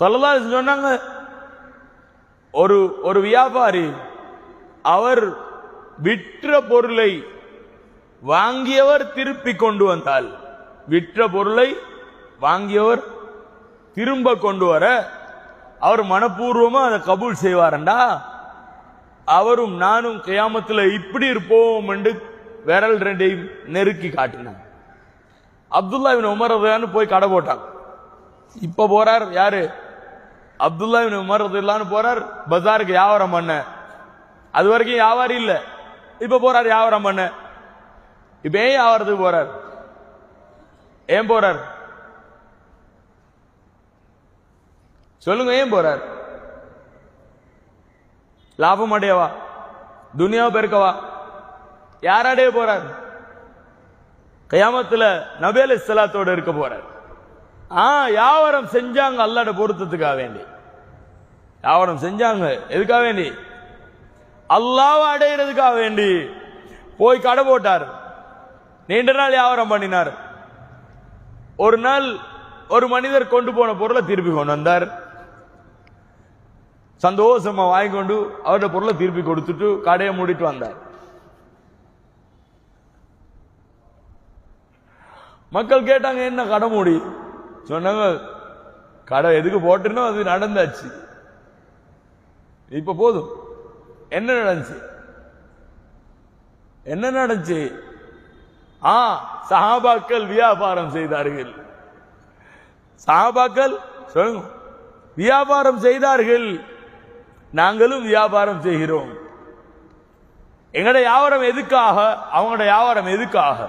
சொல்லலா சொன்னாங்க ஒரு ஒரு வியாபாரி அவர் விற்ற பொருளை வாங்கியவர் திருப்பி கொண்டு வந்தால் விற்ற பொருளை வாங்கியவர் திரும்ப கொண்டு வர அவர் மனப்பூர்வமா அதை கபூல் செய்வாரண்டா? அவரும் நானும் கியாமத்தில் இப்படி இருப்போம் என்று விரல் ரெண்டையும் நெருக்கி காட்டினாங்க அப்துல்லா இவன் உமரதான்னு போய் கடை போட்டான் இப்ப போறார் யாரு? அப்துல்லா இவன் உமரதுல்லான்னு போறார் பஜாருக்கு வியாபாரம் பண்ண. அது வரைக்கும் வியாபாரி இல்ல. இப்ப போறார் வியாபாரம் பண்ண. இப்ப ஏன் வியாபாரத்துக்கு போறார்? ஏன் போறார்? சொல்லுங்க ஏன் போறார்? லாபம் அடையவா? துனியாவை பெருக்கவா? யாராடைய போறார்? கயாமத்துல நபேல் இஸ்லாத்தோடு இருக்க போறார். ஆ வியாபாரம் செஞ்சாங்க அல்லாட பொருத்தத்துக்காக வேண்டி. வியாபாரம் செஞ்சாங்க? எதுக்காக வேண்டி? அல்லாவை அடையிறதுக்காக வேண்டி. போய் கடை போட்டார். நீண்ட நாள் வியாபாரம் பண்ணினார். ஒரு நாள் ஒரு மனிதர் கொண்டு போன பொருளை திருப்பி கொண்டு வந்தார். சந்தோஷமா வாங்கி கொண்டு அவரோட பொருளை திருப்பி கொடுத்துட்டு கடையை மூடிட்டு வந்தார். மக்கள் கேட்டாங்க என்ன கடை மூடி? சொன்னாங்க கடை எதுக்கு போட்டுனோ அது நடந்தாச்சு. இப்ப போதும். என்ன நடந்துச்சு? என்ன நடந்துச்சு? ஆ சஹாபாக்கள் வியாபாரம் செய்தார்கள். சஹாபாக்கள் சொல்லுங்க. வியாபாரம் செய்தார்கள். நாங்களும் வியாபாரம் செய்கிறோம். எங்கட வியாபாரம் எதுக்காக? அவங்களோட வியாபாரம் எதுக்காக?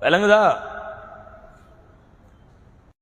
விளங்குதா?